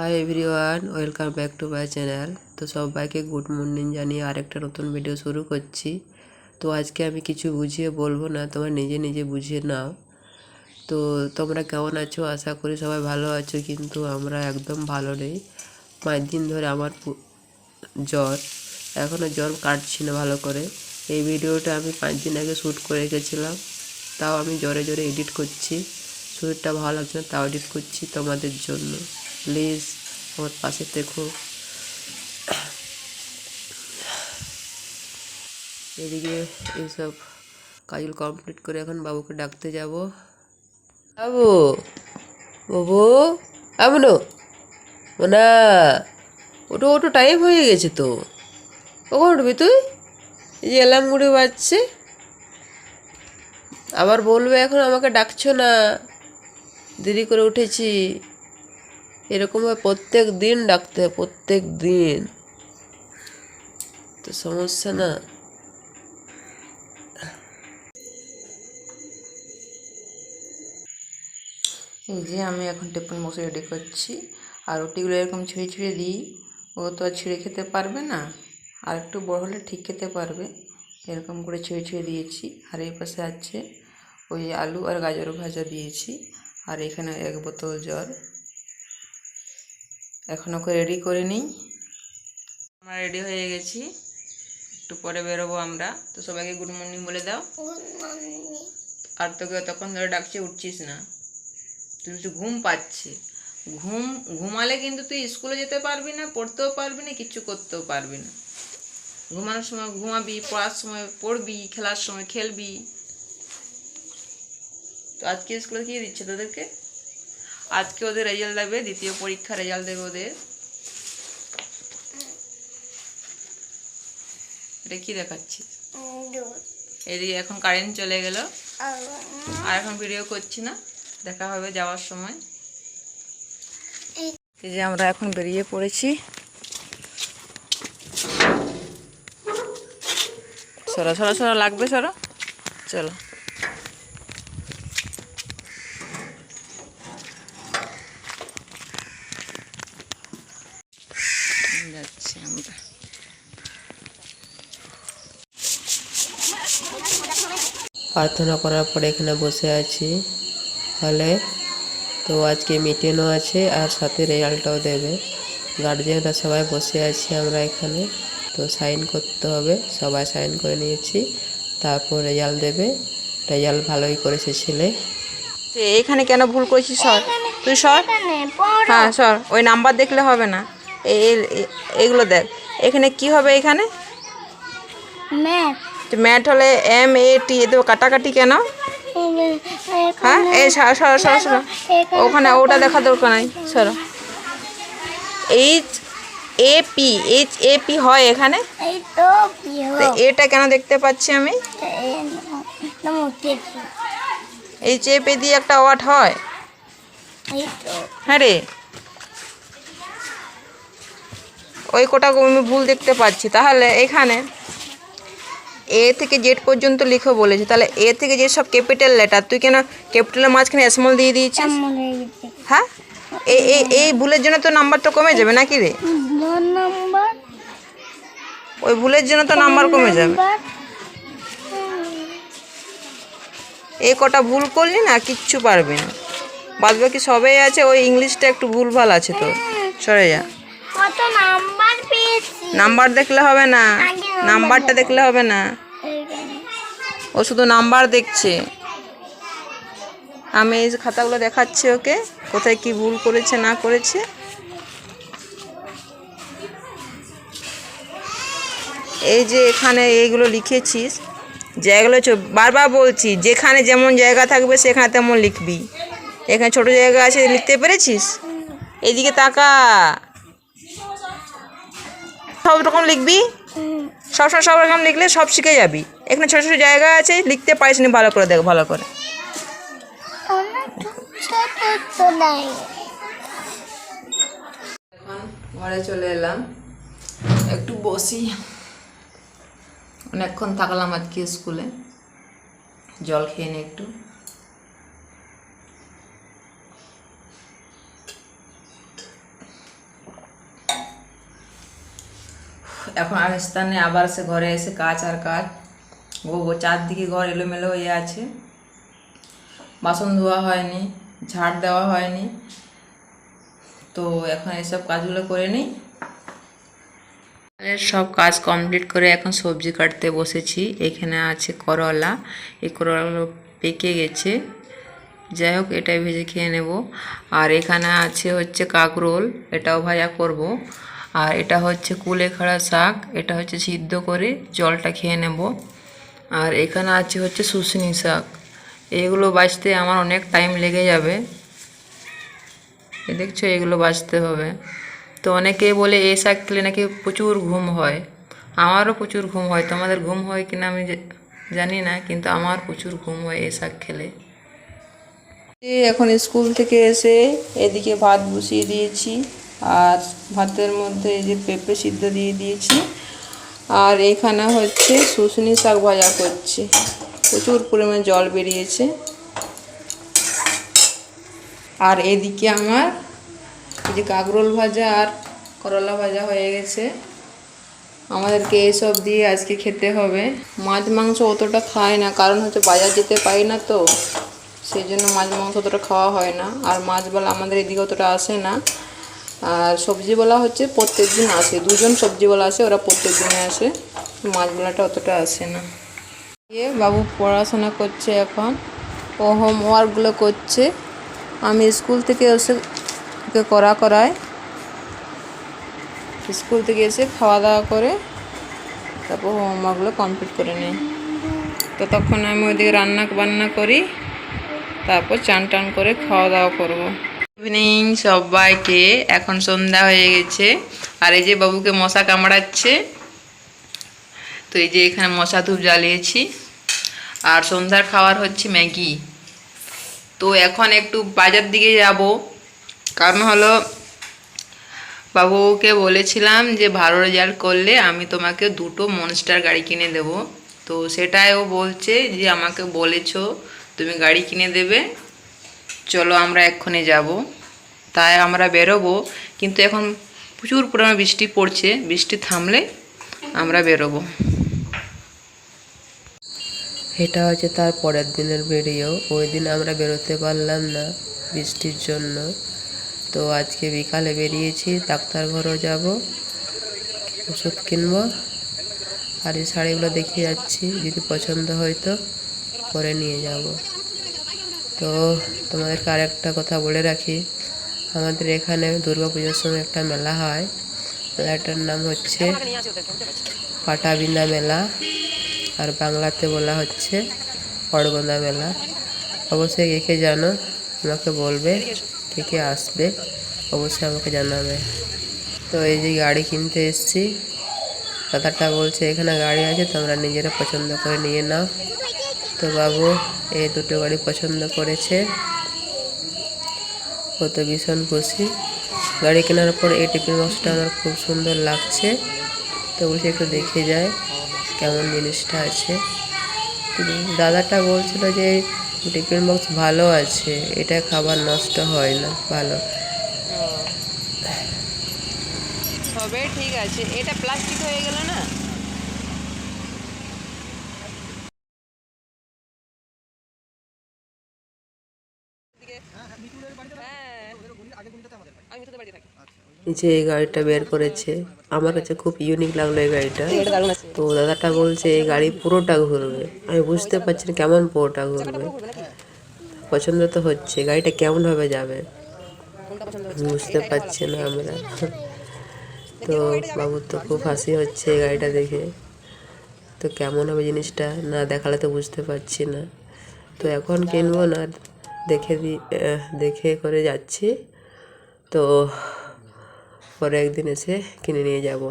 Hi everyone welcome back to my channel তো সবাইকে good morning জানিয়ে আরেকটা নতুন ভিডিও শুরু করছি। তো আজকে আমি কিছু বুঝিয়ে বলব না, তোমরা নিজে নিজে বুঝিয়ে নাও। তো তোমরা কেমন আছো? আশা করি সবাই ভালো আছো, কিন্তু আমরা একদম ভালো নেই। পাঁচ দিন ধরে আমার জ্বর। এখনও জ্বর কাটছি না ভালো করে। এই ভিডিওটা আমি পাঁচ দিন আগে শ্যুট করে রেখেছিলাম। তাও আমি জ্বরে জ্বরে এডিট করছি। শরীরটা ভালো লাগছে না, তাও এডিট করছি তোমাদের জন্য। প্লিজ আমার পাশে দেখো এদিকে এইসব কাজগুলো কমপ্লিট করে এখন বাবুকে ডাকতে যাব। বাবু বাবু আমনো না ওটা ওটা টাইম হয়ে গেছে তো। কখন উঠবি তুই? এই যে অ্যালার্ম ঘুরে বাজছে। আবার বলবে এখন আমাকে ডাকছো না। দেরি করে উঠেছি। এরকমভাবে প্রত্যেক দিন ডাকতে হয়, প্রত্যেক দিন। তো সমস্যা না? এই যে আমি এখন টেপন বসে রেডি করছি। আর রুটিগুলো এরকম ছিঁড়ে ছিঁড়ে দিই। ও তো আর ছিঁড়ে খেতে পারবে না। আর একটু বড় হলে ঠিক খেতে পারবে। এরকম করে ছিঁড়ে ছিঁড়ে দিয়েছি। আর এই পাশে আছে ওই আলু আর গাজর ভাজা দিয়েছি। আর এখানে এক বোতল জল। এখন ওকে রেডি করে নিই। আমরা রেডি হয়ে গেছি। একটু পরে বেরোবো আমরা। তো সবাইকে গুড মর্নিং বলে দাও। আর তোকে তখন ধরে ডাকছে উঠছিস না। তুই একটু ঘুম পাচ্ছে। ঘুম ঘুমালে কিন্তু তুই স্কুলে যেতে পারবি না পড়তেও পারবি না কিচ্ছু করতেও পারবি না। ঘুমানোর সময় ঘুমাবি পড়ার সময় পড়বি খেলার সময় খেলবি। তো আজকে স্কুলে কি দিচ্ছে তোদেরকে? আজকে ওদের রেজাল্ট দেবে দ্বিতীয় পরীক্ষা রেজাল্ট দেবে ওদের। এটা কি দেখাচ্ছি? এদিকে এখন কারেন্ট চলে গেল। আর এখন ভিডিও করছি না দেখা হবে যাওয়ার সময়। এই যে আমরা এখন বেরিয়ে পড়েছি। সরো সরো সরো লাগবে সরো? চলো যাচ্ছি আমরা প্রার্থনা করার পরে এখানে বসে আছি। হলে তো আজকে মিটিংও আছে আর সাথে রেজাল্টটাও দেবে। গার্জিয়ানরা সবাই বসে আছি আমরা এখানে। তো সাইন করতে হবে। সবাই সাইন করে নিয়েছি। তারপর রেজাল্ট দেবে। রেজাল্ট ভালোই করেছে ছেলে। এখানে কেন ভুল করেছিস সর? তুই সর? হ্যাঁ সর। ওই নাম্বার দেখলে হবে না। এই- দেখ। এখানে কি হবে এখানে? ম্যাট হলে এম, এ, টি, এ তো কাটাকাটি কেন? হ্যাঁ? এই সর সর সর ওখানে ওটা দেখা দরকার নাই। সরো। H A P H A P হয় এখানে? এটা কেন দেখতে পাচ্ছি আমি? এইচ এ পি দিয়ে একটা ওয়াট হয়। হ্যাঁ রে। ওই কোটা আমি ভুল দেখতে পাচ্ছি। তাহলে এখানে এ থেকে জেড পর্যন্ত লিখো বলেছে। তাহলে এ থেকে যে সব ক্যাপিটাল লেটার তুই কেন ক্যাপিটালের মাঝখানে স্মল দিয়ে দিয়েছিস? হ্যাঁ? এই এই এই ভুলের জন্য তো নাম্বারটা কমে যাবে নাকি রে? ওই ভুলের জন্য তো নাম্বার কমে যাবে। এই কটা ভুল করলি না কিচ্ছু পারবি না। বাদ বাকি সবাই আছে ওই ইংলিশটা একটু ভুলভাল আছে তো সরে যা। কত নাম্বার নাম্বার দেখলে হবে না। নাম্বারটা দেখলে হবে না। ও শুধু নাম্বার দেখছে। আমি এই খাতাগুলো দেখাচ্ছি ওকে কোথায় কি ভুল করেছে না করেছে। এই যে এখানে এইগুলো লিখেছিস জায়গাগুলো বারবার বলছি যেখানে যেমন জায়গা থাকবে সেখানে তেমন লিখবি। এখানে ছোট জায়গা আছে লিখতে পেরেছিস? এইদিকে তাকা। সব রকম লিখবি? সবসময় সব রকম লিখলে সব শিখে যাবি। এখানে ছোটো ছোটো জায়গা আছে, লিখতে পারিস নি ভালো করে দেখ, ভালো করে। এখন ঘরে চলে এলাম। একটু বসি। অনেকক্ষণ থাকলাম আজকে স্কুলে। জল খেয়ে নি একটু। এখন আর স্থানে আবার সে ঘরে এসে কাজ আর কাজ। ও চারদিকে ঘর এলোমেলো হয়ে আছে। বাসন ধোয়া হয়নি, ঝাড় দেওয়া হয়নি। তো এখন এসব কাজগুলো করে নিই। সব কাজ কমপ্লিট করে এখন সবজি কাটতে বসেছি। এখানে আছে করলা। এই করলা পেকে গেছে। যাই হোক, এটাই ভেজে খেয়ে নেব। আর এখানে আছে হচ্ছে কাকরোল। এটাও ভাজা করব। আর এটা হচ্ছে কুলেখাড়া শাক। এটা হচ্ছে সিদ্ধ করে জলটা খেয়ে নেব। আর এখানে আছে হচ্ছে শুশনি শাক। এগুলো বাছতে আমার অনেক টাইম লেগে যাবে। দেখছ, এগুলো বাঁচতে হবে। তো অনেকে বলে এই শাক খেলে নাকি প্রচুর ঘুম হয়। আমারও প্রচুর ঘুম হয়। তোমাদের ঘুম হয় কিনা আমি জানি না, কিন্তু আমার প্রচুর ঘুম হয় এই শাক খেলে। এখন স্কুল থেকে এসে এদিকে ভাত বসিয়ে দিয়েছি। আর ভাতের মধ্যে এই যে পেঁপে সিদ্ধ দিয়ে দিয়েছি। আর এখানে হচ্ছে শুশনি শাক ভাজা করছি। প্রচুর পরিমাণে জল বেরিয়েছে। আর এদিকে আমার এই যে কাকরোল ভাজা আর করলা ভাজা হয়ে গেছে। আমাদেরকে এসব দিয়ে আজকে খেতে হবে। মাছ মাংস অতটা খায় না, কারণ হচ্ছে বাজার যেতে পারি না তো। সেই জন্য মাছ মাংস অতটা খাওয়া হয় না। আর মাছবেলা আমাদের এদিকে অতটা আসে না। আর সবজিওয়ালা হচ্ছে প্রত্যেক দিন আসে। দুজন সবজিওয়ালা আসে, ওরা প্রত্যেক দিনে আসে। মাছবেলাটা অতটা আসে না। দিয়ে বাবু পড়াশোনা করছে এখন। ও হোমওয়ার্কগুলো করছে। আমি স্কুল থেকে এসে ওকে করা করাই স্কুল থেকে এসে খাওয়া দাওয়া করে তারপর হোমওয়ার্কগুলো কমপ্লিট করে নিই ততক্ষণ আমি ওইদিকে রান্না বান্না করি। তারপর চান টান করে খাওয়া দাওয়া করব। ইভিনিং সবাইকে। এখন সন্ধ্যা হয়ে গেছে। আর এই যে বাবুকে মশা কামড়াচ্ছে, তো এই যে এখানে মশা ধূপ জ্বালিয়েছি। আর সন্ধ্যার খাওয়ার হচ্ছে ম্যাগি। তো এখন একটু বাজার দিকে যাব। কারণ হলো, বাবুকে বলেছিলাম যে ভালো রেজাল্ট করলে আমি তোমাকে দুটো মনস্টার গাড়ি কিনে দেব। তো সেটাই ও বলছে যে আমাকে বলেছ, তুমি গাড়ি কিনে দেবে। চলো আমরা এক্ষুনি যাব। তাই আমরা বেরোবো, কিন্তু এখন প্রচুর পরিমাণে বৃষ্টি পড়ছে, বৃষ্টি থামলে আমরা বেরোবো। এটা হচ্ছে তার পরের দিনের ভিডিও ওই দিন আমরা বেরোতে পারলাম না বৃষ্টির জন্য। তো আজকে বিকালে বেরিয়েছি, ডাক্তার ঘরও যাব, ওষুধ কিনবো, আর এই শাড়িগুলো দেখিয়ে যাচ্ছি, যদি পছন্দ হয় তো পরে নিয়ে যাব। তো তোমাদেরকে আরেকটা কথা বলে রাখি। আমাদের এখানে দুর্গা পুজোর সময় একটা মেলা হয়। মেলাটার নাম হচ্ছে পাটাবিন্দা মেলা, আর বাংলাতে বলা হচ্ছে অড়গোন্দা মেলা। অবশ্যই কে কে জানো, আমাকে বলবে, কে কে আসবে, অবশ্যই আমাকে জানাবে। তো এই যে গাড়ি কিনতে এসেছি, দাদাটা বলছে, এখানে গাড়ি আছে, তোমরা নিজেরা পছন্দ করে নিয়ে নাও। তো বাবু এই দুটো গাড়ি পছন্দ করেছে। ও তো ভীষণ খুশি। গাড়ি কেনার পর এই টিফিন বক্সটা আমার খুব সুন্দর লাগছে। তো বলছি একটু দেখে যায় কেমন জিনিসটা আছে। দাদাটা বলছিল যে টিফিন বক্স ভালো আছে, এটা খাবার নষ্ট হয় না, ভালো। তবে ঠিক আছে। এটা প্লাস্টিক হয়ে গেল না? যে এই গাড়িটা বের করেছে। আমার কাছে খুব ইউনিক লাগল এই গাড়িটা। তো দাদাটা বলছে, এই গাড়ি পুরোটা ঘুরবে। আমি বুঝতে পারছি না কেমন পুরোটা ঘুরবে। পছন্দ তো হচ্ছে, গাড়িটা কেমন ভাবে যাবে বুঝতে পারছি না আমরা। তো বাবুর তো খুব হাসি হচ্ছে এই গাড়িটা দেখে। তো কেমন হবে জিনিসটা না দেখালে তো বুঝতে পারছি না। তো এখন কিনবো না, দেখে দি দেখে করে যাচ্ছি। তো পরে একদিন এসে কিনে নিয়ে যাব।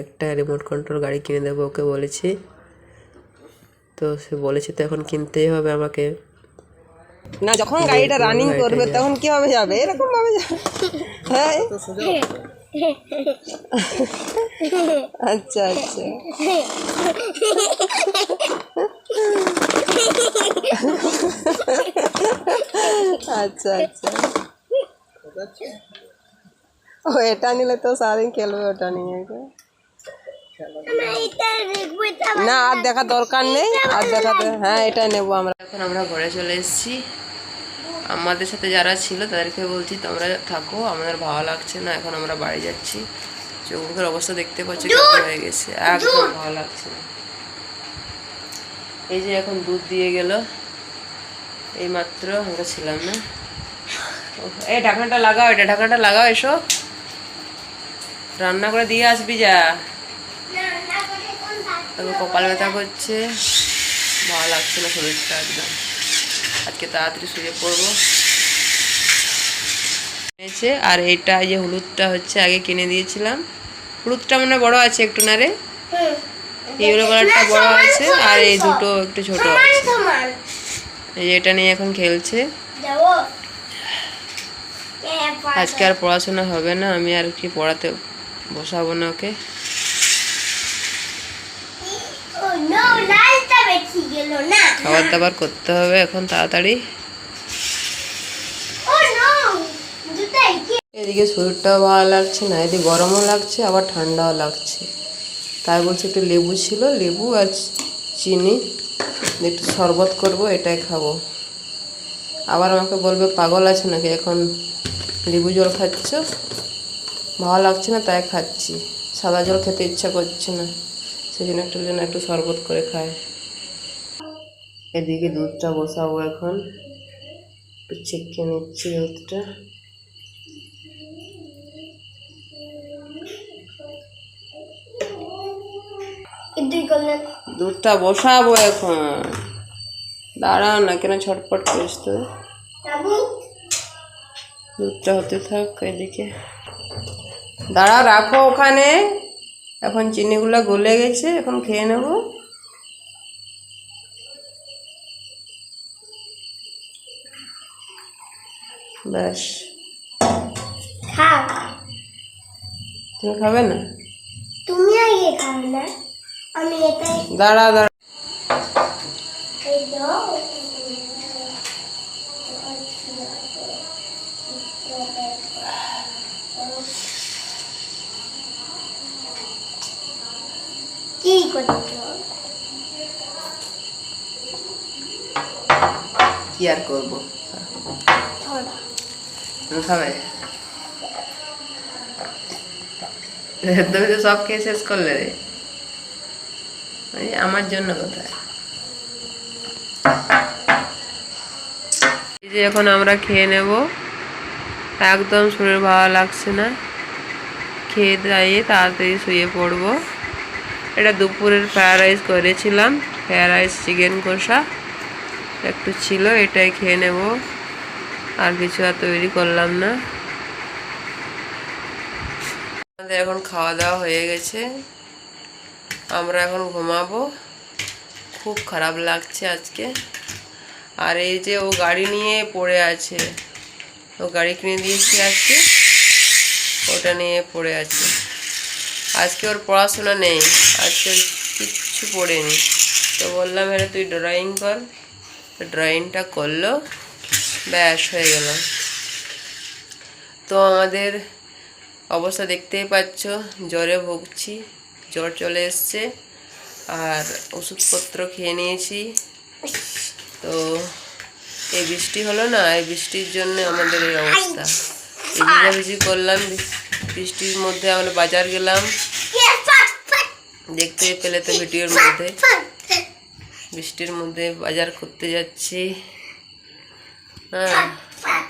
একটা রিমোট কন্ট্রোল গাড়ি কিনে দেবো ওকে বলেছি। তো সে বলেছে তো এখন কিনতেই হবে আমাকে। না যখন গাড়িটা রানিং করবে তখন কীভাবে যাবে? এরকম ভাবে যাবে। হ্যাঁ? আচ্ছা আচ্ছা। আচ্ছা আচ্ছা। তো সারাদিন খেলবে ওটা নিয়ে। এটা এটা না আর দেখার দরকার নেই আর দেখাতে হ্যাঁ এটাই নেব আমরা এখন আমরা ঘরে চলে এসেছি আমাদের সাথে যারা ছিল তাদেরকে বলছি তোমরা থাকো আমাদের ভালো লাগছে না এখন আমরা বাড়ি যাচ্ছি চোখ মুখের অবস্থা দেখতে পাচ্ছি হয়ে গেছে একদম ভালো লাগছে না এই যে এখন দুধ দিয়ে গেল এই মাত্র আমরা ছিলাম না এই ঢাকনাটা লাগাও এটা ঢাকনাটা লাগাও এসো রান্না করে দিয়ে আসবি যা। তবে কপাল ব্যথা করছে। ভালো লাগছে না শরীরটা একদম। আজকে তাড়াতাড়ি শুয়ে পড়ব। এনেছে আর এইটা এই যে হলুদটা হচ্ছে আগে কিনে দিয়েছিলাম। হলুদটা মানে বড় আছে একটু না রে? ইয়েলো কালারটা বড় আছে আর এই দুটো একটু ছোট আছে। এই যে এটা নিয়ে এখন খেলছে। আজকে আর পড়াশোনা হবে না আমি আর কি পড়াতে বসাবো না ওকে? ও নো লালটা বেশি গেল না। খাবার দাবার করতে হবে এখন তাড়াতাড়ি। ও নো দুটাই কি এদিকে শরীরটাও ভালো লাগছে না এদিকে গরমও লাগছে আবার ঠান্ডাও লাগছে। তাই বলছে একটু লেবু ছিল লেবু আর চিনি একটু শরবত করব এটাই খাব। আবার আমাকে বলবে পাগল আছে নাকি? এখন লেবু জল খাচ্ছ? ভালো লাগছে না তাই খাচ্ছি। সাদা জল খেতে ইচ্ছা করছে না। সেই জন্য একটু জন্য একটু শরবত করে খায় এদিকে দুধটা বসাবো এখন। একটু চেকে নিচ্ছি দুধটা। দুধটা বসাবো এখন। দাঁড়াও না কেন ছটপট করিস তো দুধটা হতে থাক এদিকে। দাঁড়াও রাখো ওখানে। এখন চিনিগুলো গলে গেছে এখন খেয়ে নেব। ব্যাস। তুমি খাবে না? তুমি আগে খাও না। আমি এটাই দাঁড়া দাঁড়া। কি আর করব? খাবে তুমি তো সব খেয়ে শেষ করলে রে? আমার জন্য কোথায়? এই যে এখন আমরা খেয়ে নেব। একদম শরীর ভালো লাগছে না। খেয়ে দাইয়ে তাড়াতাড়ি শুয়ে পড়ব। এটা দুপুরের ফ্রায়েড রাইস করেছিলাম, ফ্রায়েড রাইস চিকেন কষা। একটু ছিল, এটাই খেয়ে নেব। আর কিছু আর তৈরি করলাম না। আমাদের এখন খাওয়া দাওয়া হয়ে গেছে। আমরা এখন ঘুমাবো। খুব খারাপ লাগছে আজকে। আর এই যে ও গাড়ি নিয়ে পড়ে আছে, ও গাড়ি কিনে দিয়েছি আজকে। ওটা নিয়ে পড়ে আছে। আজকে ওর পড়াশোনা নেই, আজকে কিচ্ছু পড়েনি। তো বললাম হ্যাঁ তুই ড্রয়িং কর। ড্রয়িংটা করল, ব্যাস হয়ে গেল। তো আমাদের অবস্থা দেখতেই পাচ্ছ, জ্বরে ভুগছি, জ্বর চলে এসছে, আর ওষুধপত্র খেয়ে নিয়েছি। তো এই বৃষ্টি হলো না, এই বৃষ্টির জন্য আমাদের এই অবস্থা। ভিজাভিজি করলাম, বৃষ্টির মধ্যে আমরা বাজার গেলাম। দেখতে পেলে তো ভিডিওর মধ্যে। বৃষ্টির মধ্যে বাজার করতে যাচ্ছি। হ্যাঁ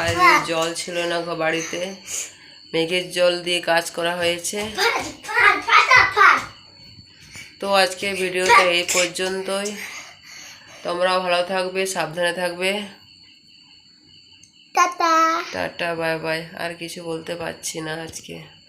আর জল ছিল না বাড়িতে। মেঘের জল দিয়ে কাজ করা হয়েছে। তো আজকে ভিডিওটা এই পর্যন্তই। তোমরাও ভালো থাকবে, সাবধানে থাকবে। টাটা। Tata bye bye. আর কিছু বলতে পারছি না আজকে।